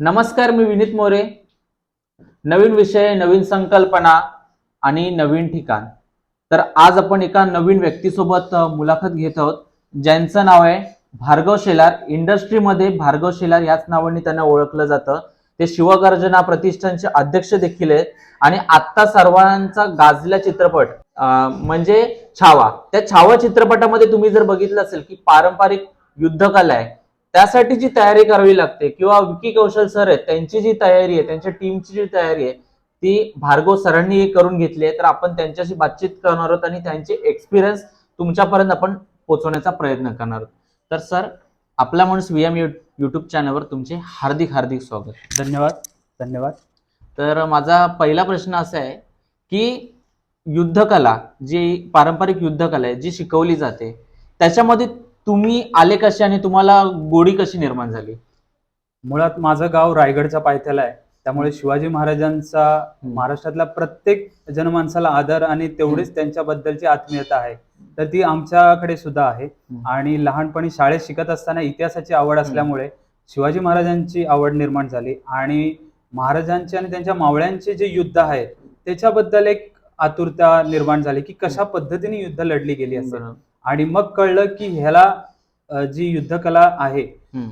नमस्कार मी विनीत मोरे. नवीन विषय नवीन संकल्पना आणि नवीन ठिकाण. तर आज आपण एका नवीन व्यक्तीसोबत मुलाखत घेत आहोत. ज्यांचं नाव आहे भार्गव शेलार. इंडस्ट्रीमध्ये भार्गव शेलार याच नावाने त्यांना ओळखलं जातं. ते शिवगर्जना प्रतिष्ठानचे अध्यक्ष देखील आहेत. आणि आत्ता सर्वांचा गाजला चित्रपट म्हणजे छावा. त्या छावा चित्रपटामध्ये तुम्ही जर बघितलं असेल की पारंपरिक युद्धकला आहे. त्यासाठी जी तयारी करावी लागते किंवा विकी कौशल सर आहेत त्यांची जी तयारी आहे त्यांच्या टीमची जी तयारी आहे ती भार्गव सरांनी करून घेतली आहे. तर आपण त्यांच्याशी बातचीत करणार आहोत आणि त्यांचे एक्सपिरियन्स तुमच्यापर्यंत आपण पोहोचवण्याचा प्रयत्न करणार आहोत. तर सर आपला माणूस व्ही एम युट्यूब चॅनलवर तुमचे हार्दिक हार्दिक स्वागत. धन्यवाद धन्यवाद. तर माझा पहिला प्रश्न असा आहे की युद्धकला जी पारंपरिक युद्धकला आहे जी शिकवली जाते त्याच्यामध्ये तुम्ही आले कसे आणि तुम्हाला गोडी कशी निर्माण झाली? मुळात माझं गाव रायगडच्या पायथ्याला आहे. त्यामुळे शिवाजी महाराजांचा महाराष्ट्रातल्या प्रत्येक जनमानसाला आदर आणि तेवढीच त्यांच्याबद्दलची आत्मीयता आहे. तर ती आमच्याकडे सुद्धा आहे. आणि लहानपणी शाळेत शिकत असताना इतिहासाची आवड असल्यामुळे शिवाजी महाराजांची आवड निर्माण झाली. आणि महाराजांचे आणि त्यांच्या मावळ्यांचे जे युद्ध आहे त्याच्याबद्दल एक आतुरता निर्माण झाली की कशा पद्धतीने युद्ध लढली गेली असेल. बरोबर. आणि मग कळलं की ह्याला जी युद्धकला आहे.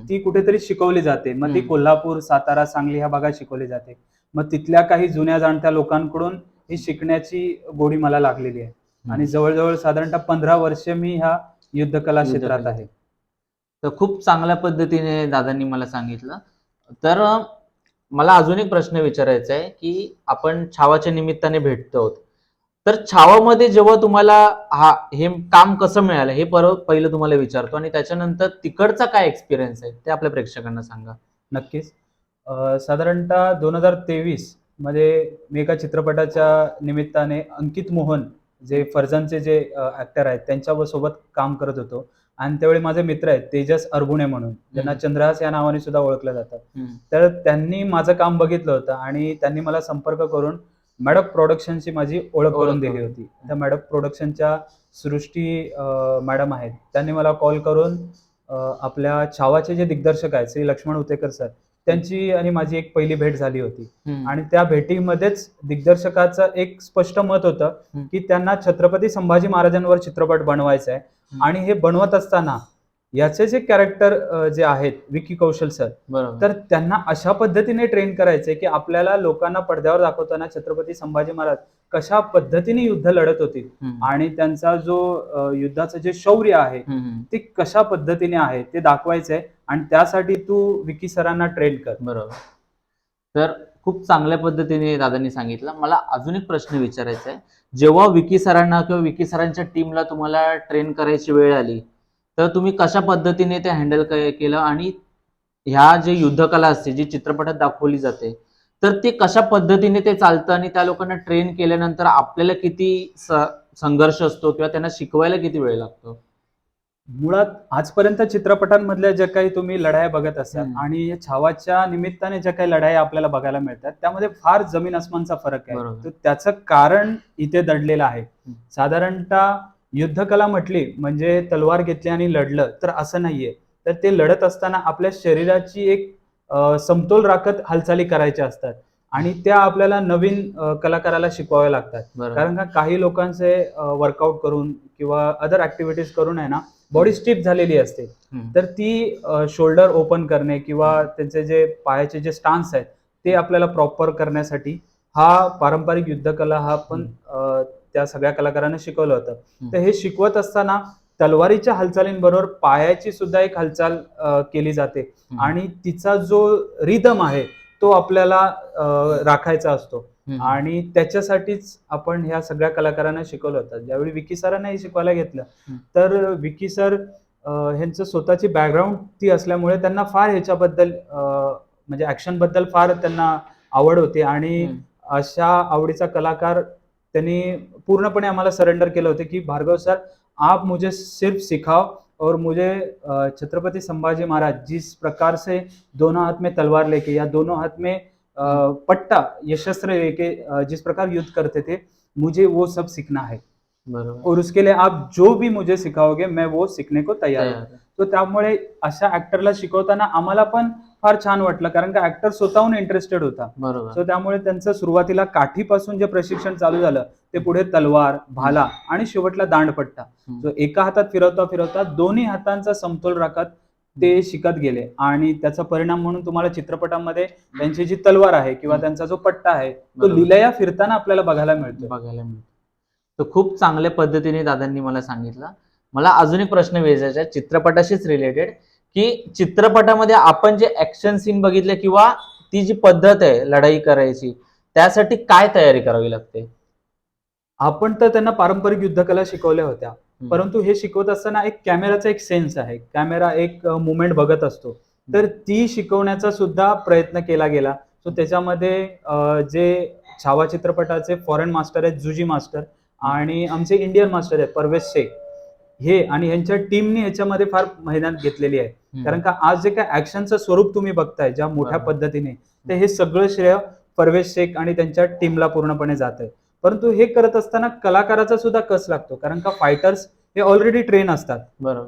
ती कुठेतरी शिकवली जाते. मग ती. कोल्हापूर सातारा सांगली ह्या भागात शिकवली जाते. मग तिथल्या काही जुन्या जाणत्या लोकांकडून ही शिकण्याची गोडी मला लागलेली आहे. आणि जवळजवळ साधारणतः पंधरा वर्ष मी ह्या युद्धकला क्षेत्रात. आहे. तर खूप चांगल्या पद्धतीने दादांनी मला सांगितलं. तर मला अजून एक प्रश्न विचारायचा आहे की आपण छावाच्या निमित्ताने भेटतो आहोत. तर छावामध्ये जेव्हा तुम्हाला हा हे काम कसं मिळालं हे पर पहिलं तुम्हाला विचारतो आणि त्याच्यानंतर तिकडचा काय एक्सपिरियन्स आहे ते आपल्या प्रेक्षकांना सांगा. नक्कीच. साधारणतः दोन हजार तेवीसमध्ये मी एका चित्रपटाच्या निमित्ताने अंकित मोहन जे फर्जनचे जे ऍक्टर आहेत त्यांच्यासोबत काम करत होतो. आणि त्यावेळी माझे मित्र आहेत तेजस अरबुणे म्हणून. त्यांना हम्म. चंद्रहास या नावाने सुद्धा ओळखलं जातं. तर त्यांनी माझं काम बघितलं होतं आणि त्यांनी मला संपर्क करून मॅडक प्रोडक्शनची माझी ओळख करून दिली. होती त्या मॅडक प्रोडक्शनच्या सृष्टी मॅडम आहेत त्यांनी मला कॉल करून आपल्या छावाचे जे दिग्दर्शक आहेत श्री लक्ष्मण उतेकर सर त्यांची आणि माझी एक पहिली भेट झाली होती. आणि त्या भेटीमध्येच दिग्दर्शकाचं एक स्पष्ट मत होतं. की त्यांना छत्रपती संभाजी महाराजांवर चित्रपट बनवायचा आहे. आणि हे बनवत असताना याचे जे कॅरेक्टर जे आहेत विकी कौशल सर बरोबर. तर त्यांना अशा पद्धतीने ट्रेन करायचंय की आपल्याला लोकांना पडद्यावर दाखवताना छत्रपती संभाजी महाराज कशा पद्धतीने युद्ध लढत होती. आणि त्यांचा जो युद्धाचं जे शौर्य आहे. ते कशा पद्धतीने आहे ते दाखवायचंय आणि त्यासाठी तू विकी सरांना ट्रेन कर. बरोबर. तर खूप चांगल्या पद्धतीने दादांनी सांगितलं. मला अजून एक प्रश्न विचारायचा आहे जेव्हा विकी सरांना किंवा विकी सरांच्या टीमला तुम्हाला ट्रेन करायची वेळ आली तर तुम्ही कशा पद्धतीने ते हँडल केलं आणि ह्या जे युद्धकला असते जी चित्रपटात दाखवली जाते तर ते कशा पद्धतीने ते चालतं आणि त्या लोकांना ट्रेन केल्यानंतर आपल्याला किती संघर्ष असतो किंवा त्यांना शिकवायला किती वेळ लागतो मुळात आजपर्यंत चित्रपटांमधल्या ज्या काही तुम्ही लढाया बघत असाल. आणि या छावाच्या निमित्ताने ज्या काही लढाया आपल्याला बघायला मिळतात त्यामध्ये फार जमीन आसमानचा फरक आहे. तर त्याचं कारण इथे दडलेलं आहे साधारणतः युद्धकला म्हटली म्हणजे तलवार घेतली आणि लढलं तर असं नाहीये. तर ते लढत असताना आपल्या शरीराची एक समतोल राखत हालचाली करायच्या असतात. आणि त्या आपल्याला नवीन कलाकाराला शिकवाव्या लागतात. कारण का काही लोकांचे वर्कआउट करून किंवा अदर ऍक्टिव्हिटीज करून आहे ना बॉडी स्टिफ झालेली असते. तर ती शोल्डर ओपन करणे किंवा त्यांचे जे पायाचे जे स्टान्स आहेत ते आपल्याला प्रॉपर करण्यासाठी हा पारंपरिक युद्धकला हा पण त्या सगळ्या कलाकारांना शिकवलं होतं तर हे शिकवत असताना तलवारीच्या हालचालींबरोबर पायाची सुद्धा एक हालचाल केली जाते. आणि तिचा जो रिदम आहे तो आपल्याला राखायचा असतो. आणि त्याच्यासाठीच आपण ह्या सगळ्या कलाकारांना शिकवलं होतं ज्यावेळी विकी सरांना हे शिकवायला घेतलं. तर विकी सर ह्यांचं स्वतःची बॅकग्राऊंड ती असल्यामुळे त्यांना फार ह्याच्याबद्दल म्हणजे ऍक्शनबद्दल फार त्यांना आवड होती आणि. अशा आवडीचा कलाकार त्यांनी पूर्णपणे आम्हाला सरेंडर केलं होतं की भार्गव सर आप मुझे सिर्फ सिखाओ और मुझे छत्रपति संभाजी महाराज जिस प्रकार से दोनों हाथ में तलवार लेके या दोनों हाथ में पट्टा ये शस्त्र लेके जिस प्रकार युद्ध करते थे मुझे वो सब सीखना है। और उसके लिए आप जो भी मुझे सिखाओगे मैं वो सीखने को तयार हूँ। तयार. तो त्यामुळे अशा ऍक्टरला शिकवताना आम्हाला पण फार छान वाटलं कारण का ऍक्टर स्वतःहून इंटरेस्टेड होता. बरोबर. सो त्यामुळे त्यांचं सुरुवातीला काठीपासून जे प्रशिक्षण चालू झालं ते पुढे तलवार भाला आणि शेवटला दांडपट्टा. जो एका हातात फिरवता फिरवता दोन्ही हातांचा समतोल राखत ते शिकत गेले. आणि त्याचा परिणाम म्हणून तुम्हाला चित्रपटामध्ये त्यांची जी तलवार आहे किंवा. त्यांचा जो पट्टा आहे तो. लिलया फिरताना आपल्याला बघायला मिळतो. बघायला मिळतो. तर खूप चांगल्या पद्धतीने दादांनी मला सांगितलं. मला अजून एक प्रश्न विचारायचा चित्रपटाशीच रिलेटेड की चित्रपटामध्ये आपण जे ऍक्शन सीन बघितले किंवा ती जी पद्धत आहे लढाई करायची त्यासाठी काय तयारी करावी लागते? आपण तर त्यांना पारंपरिक युद्धकला शिकवल्या होत्या. परंतु हे शिकवत असताना एक कॅमेराचा एक सेन्स आहे. कॅमेरा एक मुवमेंट बघत असतो. तर ती शिकवण्याचा सुद्धा प्रयत्न केला गेला. सो त्याच्यामध्ये जे छावा चित्रपटाचे फॉरेन मास्टर आहेत जुजी मास्टर आणि आमचे इंडियन मास्टर आहेत परवेश शेख. हे आणि यांच्या टीमने ह्याच्यामध्ये फार मेहनत घेतलेली आहे. कारण का आज जे काय ऍक्शनचं स्वरूप तुम्ही बघताय ज्या मोठ्या. पद्धतीने ते हे सगळं श्रेय परवेश शेख आणि त्यांच्या टीमला पूर्णपणे जात आहे. परंतु हे करत असताना कलाकाराचा सुद्धा कस लागतो? कारण का फायटर्स हे ऑलरेडी ट्रेन असतात.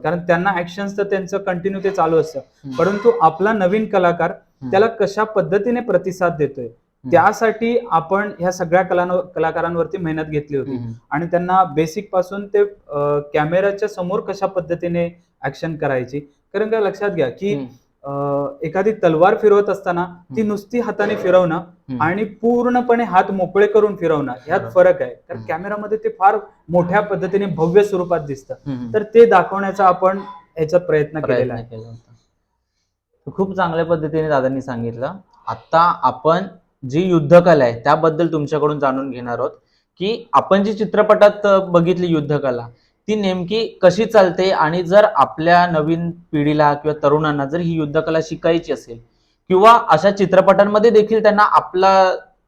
कारण त्यांना ऍक्शन तर त्यांचं कंटिन्यू ते चालू असतं. परंतु आपला नवीन कलाकार त्याला कशा पद्धतीने प्रतिसाद देतोय? त्यासाठी आपण ह्या सगळ्या कलां कलाकारांवरती मेहनत घेतली होती. आणि त्यांना बेसिकपासून ते कॅमेराच्या समोर कशा पद्धतीने ऍक्शन करायची कारण का लक्षात घ्या की एखादी तलवार फिरवत असताना ती नुसती हाताने फिरवणं. आणि पूर्णपणे हात मोकळे करून फिरवणं ह्यात. फरक आहे कारण. कॅमेरामध्ये ते फार मोठ्या पद्धतीने भव्य स्वरूपात दिसतं. तर ते दाखवण्याचा आपण ह्याच्यात प्रयत्न केलेला आहे खूप चांगल्या पद्धतीने दादांनी सांगितलं आता आपण जी युद्धकला आहे त्याबद्दल तुमच्याकडून जाणून घेणार आहोत की आपण जी चित्रपटात बघितली युद्धकला ती नेमकी कशी चालते आणि जर आपल्या नवीन पिढीला किंवा तरुणांना जर ही युद्धकला शिकायची असेल किंवा अशा चित्रपटांमध्ये देखील त्यांना आपला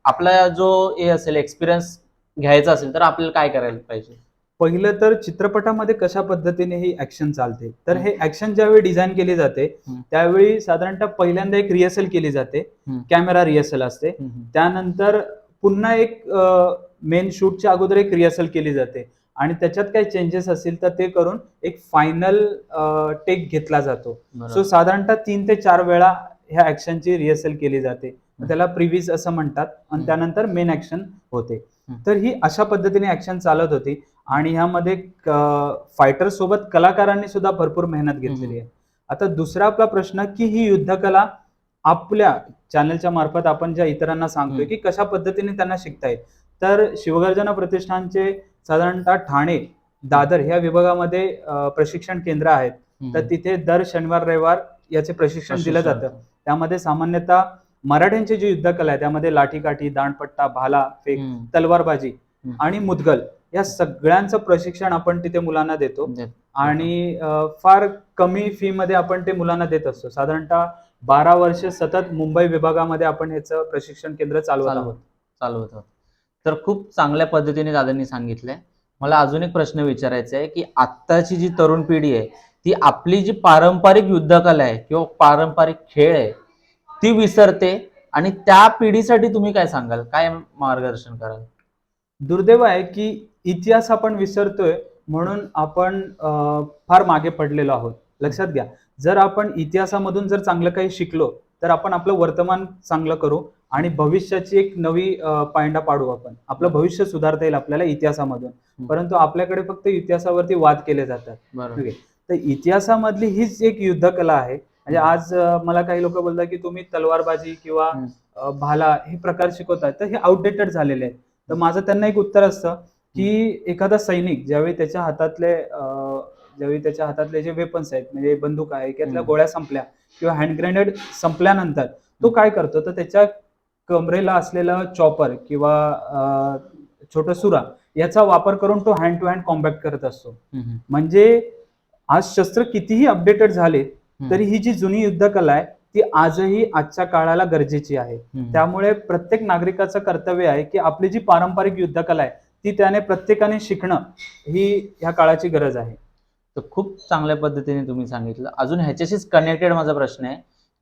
आपला जो हे असेल एक्सपिरियन्स घ्यायचा असेल तर आपल्याला काय करायला पाहिजे? पहिलं तर चित्रपटामध्ये कशा पद्धतीने ही ऍक्शन चालते तर हे ऍक्शन ज्यावेळी डिझाईन केली जाते. त्यावेळी साधारणतः पहिल्यांदा एक रिहर्सल केली जाते. कॅमेरा रिहर्सल असते. त्यानंतर पुन्हा एक मेन शूटच्या अगोदर एक रिहर्सल केली जाते आणि त्याच्यात काही चेंजेस असतील तर ते करून एक फायनल टेक घेतला जातो सो. साधारणतः तीन ते चार वेळा ह्या ऍक्शनची रिहर्सल केली जाते त्याला प्रिव्हिज असं म्हणतात आणि. त्यानंतर मेन ऍक्शन होते. तर ही अशा पद्धतीने ऍक्शन चालत होती आणि ह्यामध्ये फायटर सोबत कलाकारांनी सुद्धा भरपूर मेहनत घेतलेली आहे आता दुसरा आपला प्रश्न की ही युद्धकला आपल्या चॅनलच्या मार्फत आपण ज्या इतरांना सांगतोय. की कशा पद्धतीने त्यांना शिकता येईल तर शिवगर्जना प्रतिष्ठानचे साधारणतः ठाणे दादर ह्या विभागामध्ये प्रशिक्षण केंद्र आहेत. तर तिथे दर शनिवार रविवार याचे प्रशिक्षण दिलं. जातं त्यामध्ये सामान्यतः मराठ्यांची जी युद्धकला आहे त्यामध्ये लाठीकाठी दांडपट्टा भाला फेक. तलवारबाजी. आणि मुदगल या सगळ्यांचं प्रशिक्षण आपण तिथे मुलांना देतो. आणि फार कमी फी मध्ये आपण ते मुलांना देत असतो. साधारणतः बारा वर्ष सतत मुंबई विभागामध्ये आपण ह्याचं प्रशिक्षण केंद्र चालवत चालवत आहोत. चालवत आहोत. तर खूप चांगल्या पद्धतीने दादांनी सांगितलंय. मला अजून एक प्रश्न विचारायचा आहे की आत्ताची जी तरुण पिढी आहे ती आपली जी पारंपरिक युद्धकला आहे किंवा पारंपरिक खेळ आहे ती विसरते आणि त्या पिढीसाठी तुम्ही काय सांगाल? काय मार्गदर्शन कराल? दुर्दैव आहे की इतिहास आपण विसरतोय म्हणून आपण फार मागे पडलेलो आहोत. लक्षात घ्या. जर आपण इतिहासामधून जर चांगलं काही शिकलो तर आपण आपलं वर्तमान चांगलं करू आणि भविष्याची एक नवी पायंडा पाडू आपण. आपलं भविष्य सुधारता येईल आपल्याला इतिहासामधून. परंतु आपल्याकडे फक्त इतिहासावरती वाद केले जातात. ठीक. तर इतिहासामधली हीच एक युद्धकला आहे. म्हणजे आज मला काही लोक बोलतात की तुम्ही तलवारबाजी किंवा भाला हे प्रकार शिकवताय. तर हे आउटडेटेड झालेले आहेत. तर माझं त्यांना एक उत्तर असतं की एखादा सैनिक ज्यावेळी त्याच्या हातातले ज्यावेळी त्याच्या हातातले जे वेपन्स आहेत म्हणजे बंदूक आहे किंवा हम्म. गोळ्या संपल्या किंवा हँड ग्रेनेड संपल्यानंतर तो काय करतो तर त्याच्या कमरेला असलेला चॉपर किंवा छोटं सुरा याचा वापर करून तो हँड टू हँड कॉम्बॅक्ट करत असतो. म्हणजे आज शस्त्र कितीही अपडेटेड झाले. तरी ही जी जुनी युद्धकला आहे ती आजही आजच्या काळाला गरजेची आहे. त्यामुळे प्रत्येक नागरिकाचं कर्तव्य आहे की आपली जी पारंपरिक युद्धकला आहे ती त्याने प्रत्येकाने शिकणं ही ह्या काळाची गरज आहे. तर खूप चांगल्या पद्धतीने तुम्ही सांगितलं. अजून ह्याच्याशीच कनेक्टेड माझा प्रश्न आहे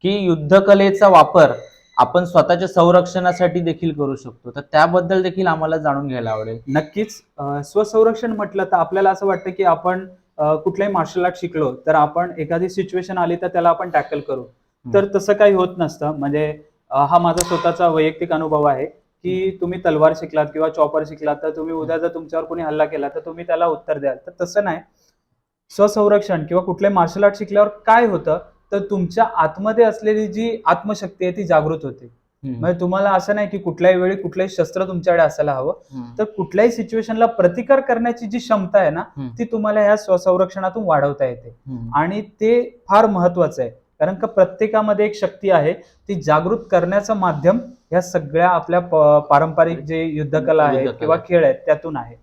की युद्धकलेचा वापर आपण स्वतःच्या संरक्षणासाठी देखील करू शकतो. तर त्याबद्दल देखील आम्हाला जाणून घ्यायला आवडेल. नक्कीच. स्वसंरक्षण म्हटलं तर आपल्याला असं वाटतं की आपण कुठलाही मार्शल आर्ट शिकलो तर आपण एखादी सिच्युएशन आली तर त्याला आपण टॅकल करू. तर तसं काही होत नसतं. म्हणजे हा माझा स्वतःचा वैयक्तिक अनुभव आहे. की तुम्ही तलवार शिकलात किंवा चॉपर शिकलात तर तुम्ही उद्या जर तुमच्यावर कोणी हल्ला केला तर तुम्ही त्याला उत्तर द्याल तर तसं नाही स्वसंरक्षण किंवा कुठले मार्शल आर्ट शिकल्यावर काय होतं तर तुमच्या आतमध्ये असलेली जी आत्मशक्ती आहे ती जागृत होते. म्हणजे तुम्हाला असं नाही की कुठल्याही वेळी कुठलंही शस्त्र तुमच्याकडे असायला हवं. तर कुठल्याही सिच्युएशनला प्रतिकार करण्याची जी क्षमता आहे ना. ती तुम्हाला ह्या स्वसंरक्षणातून वाढवता येते. आणि ते फार महत्वाचं आहे कारण का प्रत्येकामध्ये एक शक्ती आहे ती जागृत करण्याचं माध्यम ह्या सगळ्या आपल्या पारंपरिक जे युद्धकला आहेत युद्धकला. किंवा खेळ आहेत त्यातून आहे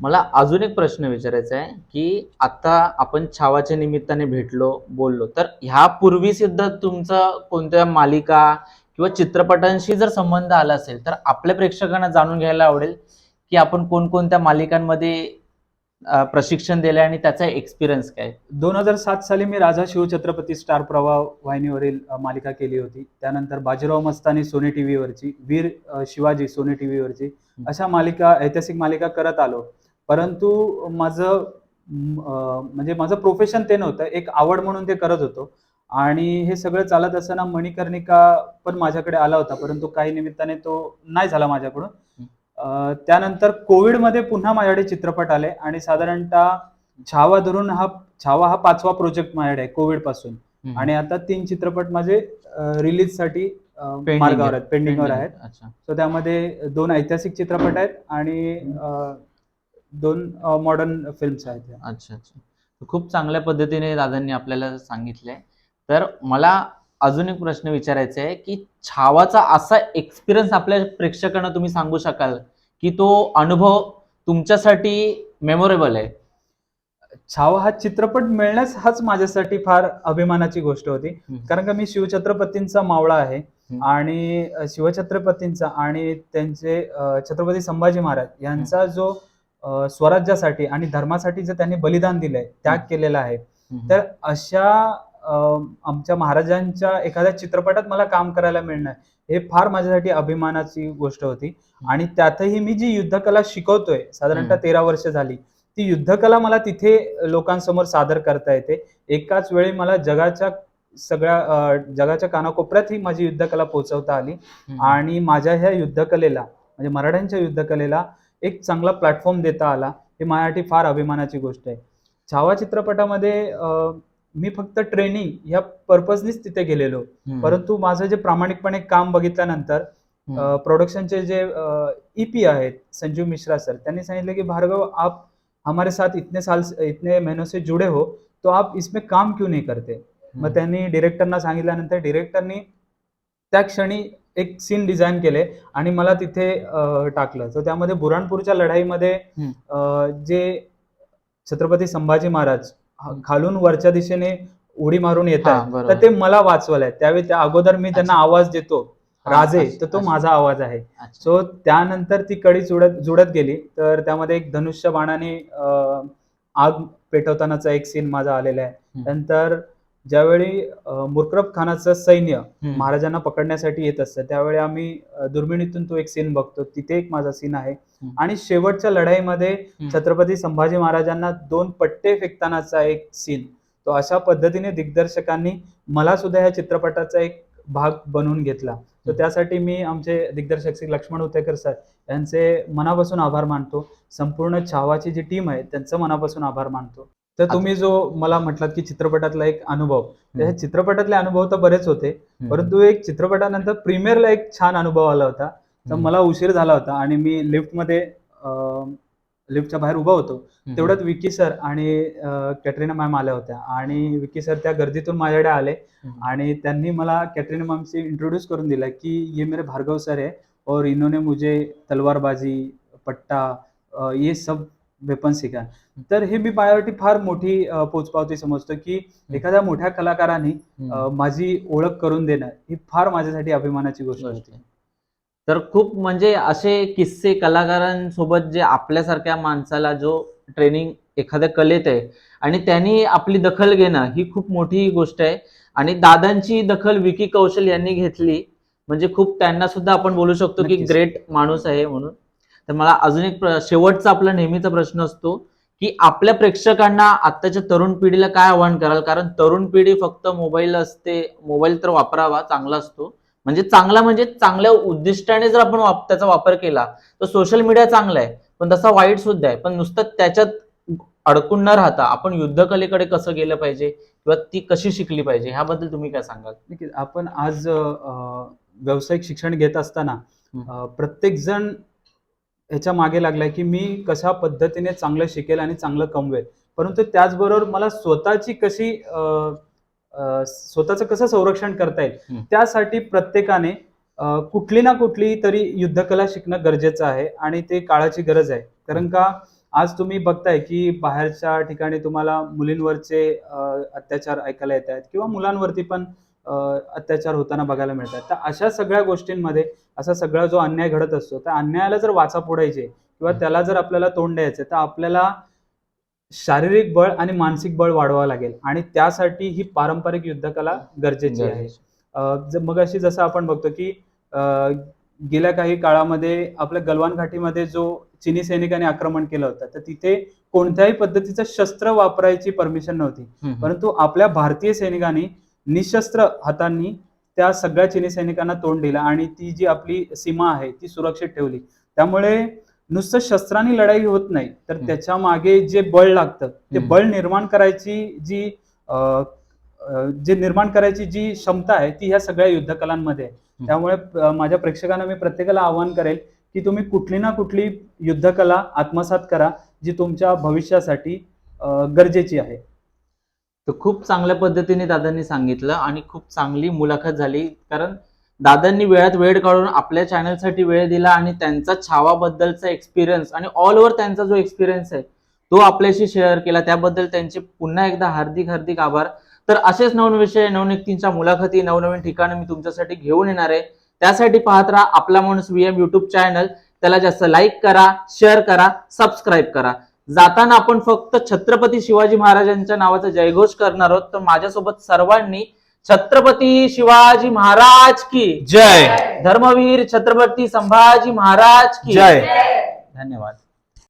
मला अजून एक प्रश्न विचारायचा आहे की आता आपण छावाच्या निमित्ताने भेटलो बोललो तर ह्या पूर्वी सुद्धा तुमचा कोणत्या मालिका किंवा चित्रपटांशी जर संबंध आला असेल तर आपल्या प्रेक्षकांना जाणून घ्यायला आवडेल की आपण कोणकोणत्या मालिकांमध्ये प्रशिक्षण दिलंय आणि त्याचा एक्सपिरियन्स काय? दोन हजार सात साली मी राजा शिवछत्रपती स्टार प्रवाह वाहिनीवरील मालिका केली होती. त्यानंतर बाजीराव मस्तानी सोनी टीव्हीवरची वीर शिवाजी सोनी टीव्हीवरची अशा मालिका ऐतिहासिक मालिका करत आलो. परंतु माझं म्हणजे माझं प्रोफेशन ते नव्हतं एक आवड म्हणून ते करत होतो. आणि हे सगळं चालत असताना मणिकर्णिका पण माझ्याकडे आला होता परंतु काही निमित्ताने तो नाही झाला माझ्याकडून. त्यानंतर कोविडमध्ये पुन्हा माझ्याकडे चित्रपट आले आणि साधारणतः छावा धरून हा छावा हा पाचवा प्रोजेक्ट माझ्याकडे आहे कोविडपासून आणि आता तीन चित्रपट माझे रिलीजसाठी मार्गावर आहेत. पेंडिंगवर आहेत. सो त्यामध्ये दोन ऐतिहासिक चित्रपट आहेत आणि दोन मॉडर्न फिल्म्स आहेत. अच्छा अच्छा. खूप चांगल्या पद्धतीने दादांनी आपल्याला सांगितलंय. तर मला अजून एक प्रश्न विचारायचा आहे की छावाचा असा एक्सपिरियन्स आपल्या प्रेक्षकांना तुम्ही सांगू शकाल की तो अनुभव तुमच्यासाठी मेमोरेबल आहे छावा हा चित्रपट मिळण्यास हाच माझ्यासाठी फार अभिमानाची गोष्ट होती. कारण का मी शिवछत्रपतींचा मावळा आहे. आणि शिवछत्रपतींचा आणि त्यांचे छत्रपती संभाजी महाराज यांचा जो स्वराज्यासाठी आणि धर्मासाठी जे त्यांनी बलिदान दिलंय त्याग. केलेला आहे तर अशा आमच्या महाराजांच्या एखाद्या चित्रपटात मला काम करायला मिळणं हे फार माझ्यासाठी अभिमानाची गोष्ट होती आणि त्यातही मी जी युद्धकला शिकवतोय साधारणतः. तेरा वर्ष झाली ती युद्धकला मला तिथे लोकांसमोर सादर करता येते एकाच वेळी मला जगाच्या सगळ्या जगाच्या कानाकोपऱ्यात ही माझी युद्धकला पोहोचवता आली. आणि माझ्या ह्या युद्धकलेला म्हणजे मराठ्यांच्या युद्धकलेला एक चांगला प्लॅटफॉर्म देता आला हे माझ्यासाठी फार अभिमानाची गोष्ट आहे छावा चित्रपटामध्ये अ, मी फक्त ट्रेनिंग ह्या पर्पजनीच तिथे गेलेलो. परंतु माझं जे प्रामाणिकपणे काम बघितल्यानंतर. प्रोडक्शनचे जे ईपी आहेत संजीव मिश्रा सर त्यांनी सांगितलं की भार्गव आप हमारे साथ इतने साल इतने महीनों से जुड़े हो तो आप इसमें काम क्यों नहीं करते? मग त्यांनी डिरेक्टरना सांगितल्यानंतर डिरेक्टरनी त्या क्षणी एक सीन डिझाईन केले आणि मला तिथे टाकलं. तर त्यामध्ये बुराणपूरच्या लढाईमध्ये जे छत्रपती संभाजी महाराज खालून वरच्या दिशेने उडी मारून येत आहेत बरोबर. तर ते मला वाचवलंय त्यावेळी त्या अगोदर मी त्यांना. आवाज देतो राजे तर तो. माझा आवाज आहे. सो त्यानंतर ती कडी जुडत जुडत गेली तर त्यामध्ये एक धनुष्य बाणाने आग पेटवतानाचा एक सीन माझा आलेला आहे. नंतर ज्यावेळी मुर्करब खानाचं सैन्य. महाराजांना पकडण्यासाठी येत असतं त्यावेळी आम्ही अं, दुर्बिणीतून तो एक सीन बघतो तिथे एक माझा सीन आहे. आणि शेवटच्या लढाईमध्ये. छत्रपती संभाजी महाराजांना दोन पट्टे फेकतानाचा एक सीन तो अशा पद्धतीने दिग्दर्शकांनी मला सुद्धा या चित्रपटाचा एक भाग बनवून घेतला तर. त्यासाठी मी आमचे दिग्दर्शक श्री लक्ष्मण उतेकर सर यांचे मनापासून आभार मानतो संपूर्ण छावाची जी टीम आहे त्यांचं मनापासून आभार मानतो तर तुम्ही जो मला म्हटलात की चित्रपटातला एक अनुभव तर ह्या चित्रपटातले अनुभव तर बरेच होते. परंतु एक चित्रपटानंतर प्रीमियरला एक छान अनुभव आला होता तर. मला उशीर झाला होता आणि मी लिफ्टमध्ये लिफ्टच्या बाहेर उभा होतो. तेवढ्यात विकी सर आणि कॅटरीना मॅम आल्या होत्या आणि विकी सर त्या गर्दीतून माझ्याकडे आले. आणि त्यांनी मला कॅटरीना मॅमशी इंट्रोड्यूस करून दिला की ये मेरे भार्गव सर है और इन्होंने मुझे तलवारबाजी पट्टा ये सब वेपन सिखा तर हे मी माझ्यासाठी फार मोठी पोचपावती समजतो की एखाद्या मोठ्या कलाकाराने माझी ओळख करून देणं ही फार माझ्यासाठी अभिमानाची गोष्ट आहे. तर खूप म्हणजे असे किस्से कलाकारांसोबत जे आपल्यासारख्या माणसाला जो ट्रेनिंग एखाद्या कलेत आहे आणि त्यांनी आपली दखल घेणं ही खूप मोठी गोष्ट आहे. आणि दादांची दखल विकी कौशल यांनी घेतली. म्हणजे खूप त्यांना सुद्धा आपण बोलू शकतो की. ग्रेट माणूस आहे म्हणून. तर मला अजून एक शेवटचा आपला नेहमीचा प्रश्न असतो की आपल्या प्रेक्षकांना आत्ताच्या तरुण पिढीला काय आव्हान कराल? कारण तरुण पिढी फक्त मोबाईल असते मोबाईल तर वापरावा चांगला असतो. म्हणजे चांगला म्हणजे चांगल्या उद्दिष्टाने जर आपण त्याचा वापर केला तर सोशल मीडिया चांगला आहे. पण तसा वाईट सुद्धा आहे. पण नुसतं त्याच्यात अडकून न राहता आपण युद्धकलेकडे कसं गेलं पाहिजे किंवा ती कशी शिकली पाहिजे? ह्याबद्दल तुम्ही काय सांगाल? नक्कीच. आपण आज व्यावसायिक शिक्षण घेत असताना. प्रत्येक जण ह्याच्या मागे लागलाय की मी कशा पद्धतीने चांगलं शिकेल आणि चांगलं कमवेल परंतु त्याचबरोबर मला स्वतःची कशी स्वतःचं कसं संरक्षण करता येईल. त्यासाठी प्रत्येकाने कुठली ना कुठली तरी युद्धकला शिकणं गरजेचं आहे आणि ते काळाची गरज आहे कारण का आज तुम्ही बघताय की बाहेरच्या ठिकाणी तुम्हाला मुलींवरचे अत्याचार ऐकायला येत आहेत किंवा मुलांवरती पण अत्याचार होताना बघायला मिळतात. तर अशा सगळ्या गोष्टींमध्ये असा सगळा जो अन्याय घडत असतो त्या अन्यायाला जर वाचा फोडायचे किंवा त्याला जर आपल्याला तोंड द्यायचं तर आपल्याला शारीरिक बळ आणि मानसिक बळ वाढवावं लागेल. आणि त्यासाठी ही पारंपरिक युद्धकला गरजेची आहे. मग अशी जसं आपण बघतो की गेल्या काही काळामध्ये आपल्या गलवान घाटीमध्ये जो चिनी सैनिकांनी आक्रमण केलं होतं तर तिथे कोणत्याही पद्धतीचं शस्त्र वापरायची परमिशन नव्हती. परंतु आपल्या भारतीय सैनिकांनी निशस्त्र हातांनी त्या सगळ्या चिनी सैनिकांना तोंड दिलं आणि ती जी आपली सीमा आहे ती सुरक्षित ठेवली त्यामुळे नुसतं शस्त्रांनी लढाई होत नाही तर. त्याच्यामागे जे बळ लागतं ते. बळ निर्माण करायची जी जे निर्माण करायची जी क्षमता आहे ती ह्या सगळ्या युद्धकलांमध्ये आहे त्यामुळे माझ्या प्रेक्षकांना मी प्रत्येकाला आवाहन करेल की तुम्ही कुठली ना कुठली युद्धकला आत्मसात करा जी तुमच्या भविष्यासाठी गरजेची आहे तर खूप चांगल्या पद्धतीने दादांनी सांगितलं आणि खूप चांगली मुलाखत झाली. कारण दादांनी वेळात वेळ काढून आपल्या चॅनलसाठी वेळ दिला आणि त्यांचा छावाबद्दलचा एक्सपिरियन्स आणि ऑल ओव्हर त्यांचा जो एक्सपिरियन्स आहे तो आपल्याशी शेअर केला. त्याबद्दल त्यांचे पुन्हा एकदा हार्दिक हार्दिक आभार. तर असेच नवीन विषय नवनिक्तींच्या मुलाखती नवनवीन ठिकाणं मी तुमच्यासाठी घेऊन येणार आहे. त्यासाठी पाहत राहा आपला माणूस व्हीएम युट्यूब चॅनल त्याला जास्त लाईक करा शेअर करा सबस्क्राईब करा. जाताना आपण फक्त छत्रपती शिवाजी महाराजांच्या नावाचा जयघोष करणार आहोत. तर माझ्यासोबत सर्वांनी छत्रपती शिवाजी महाराज की जय. धर्मवीर छत्रपती संभाजी महाराज की जय. धन्यवाद.